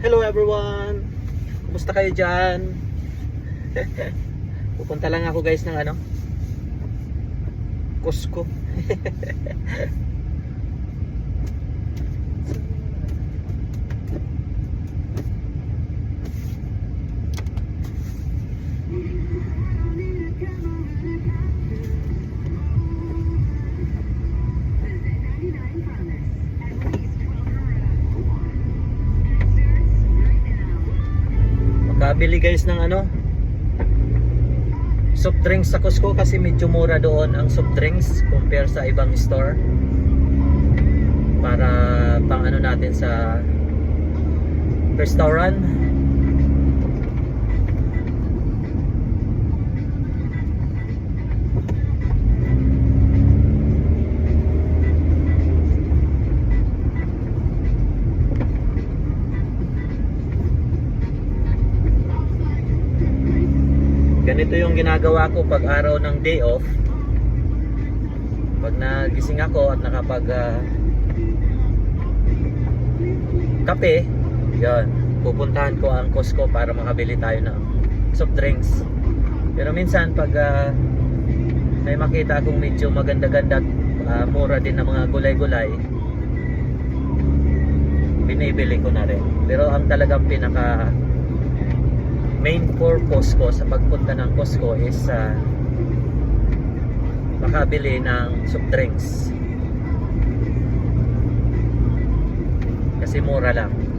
Hello everyone! Kumusta kayo dyan? Pupunta lang ako guys ng ano? Cusco. Makabili guys ng ano? Soft drinks sa Cusco kasi medyo mura doon ang soft drinks compare sa ibang store. Para pang ano natin sa restaurant. Ganito yung ginagawa ko pag araw ng day off. Pag nagising ako at nakapag ah, kape, yon pupuntahan ko ang Costco para makabili tayo ng soft drinks. Pero minsan pag ah, may makita akong medyo maganda-ganda at ah, mura din ng mga gulay-gulay, binibili ko na rin. Pero ang talagang pinaka main purpose ko sa pagpunta ng Costco is sa makabili ng soft drinks. Kasi mura lang.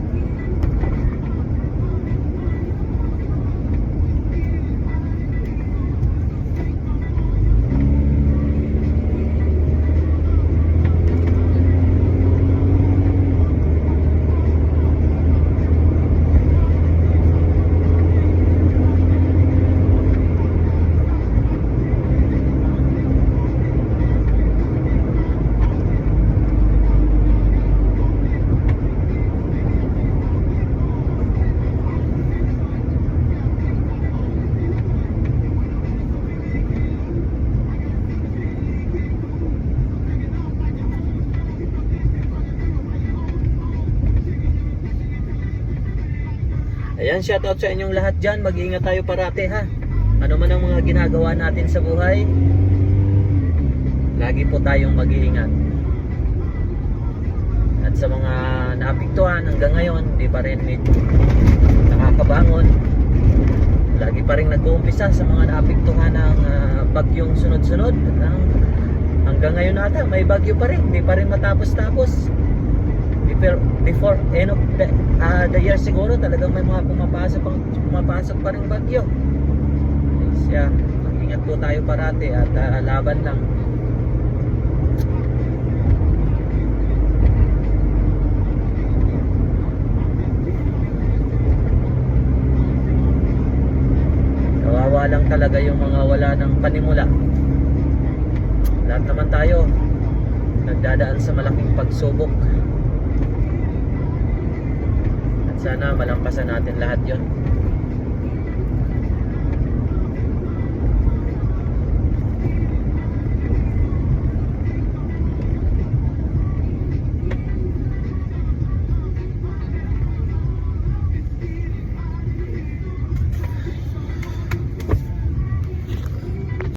Ayan, shoutout sa inyong lahat dyan. Mag-iingat tayo parate ha. Ano man ang mga ginagawa natin sa buhay, lagi po tayong mag-iingat. At sa mga naapektuhan hanggang ngayon, di pa rin nakakabangon. Lagi pa rin nag-uumpisa sa mga naapektuhan ng ah, bagyong sunod-sunod. Hanggang ngayon ata, may bagyo pa rin. Di pa rin matapos-tapos before, before end of the, ah, the year siguro talagang may mga pumapasok pumapasok pa ring bagyo. Yeah. Mag-ingat po tayo parati at ah, laban lang. Kawawa lang talaga yung mga wala ng panimula. Lahat naman tayo nagdadaan sa malaking pagsubok. Sana malampasan natin lahat yon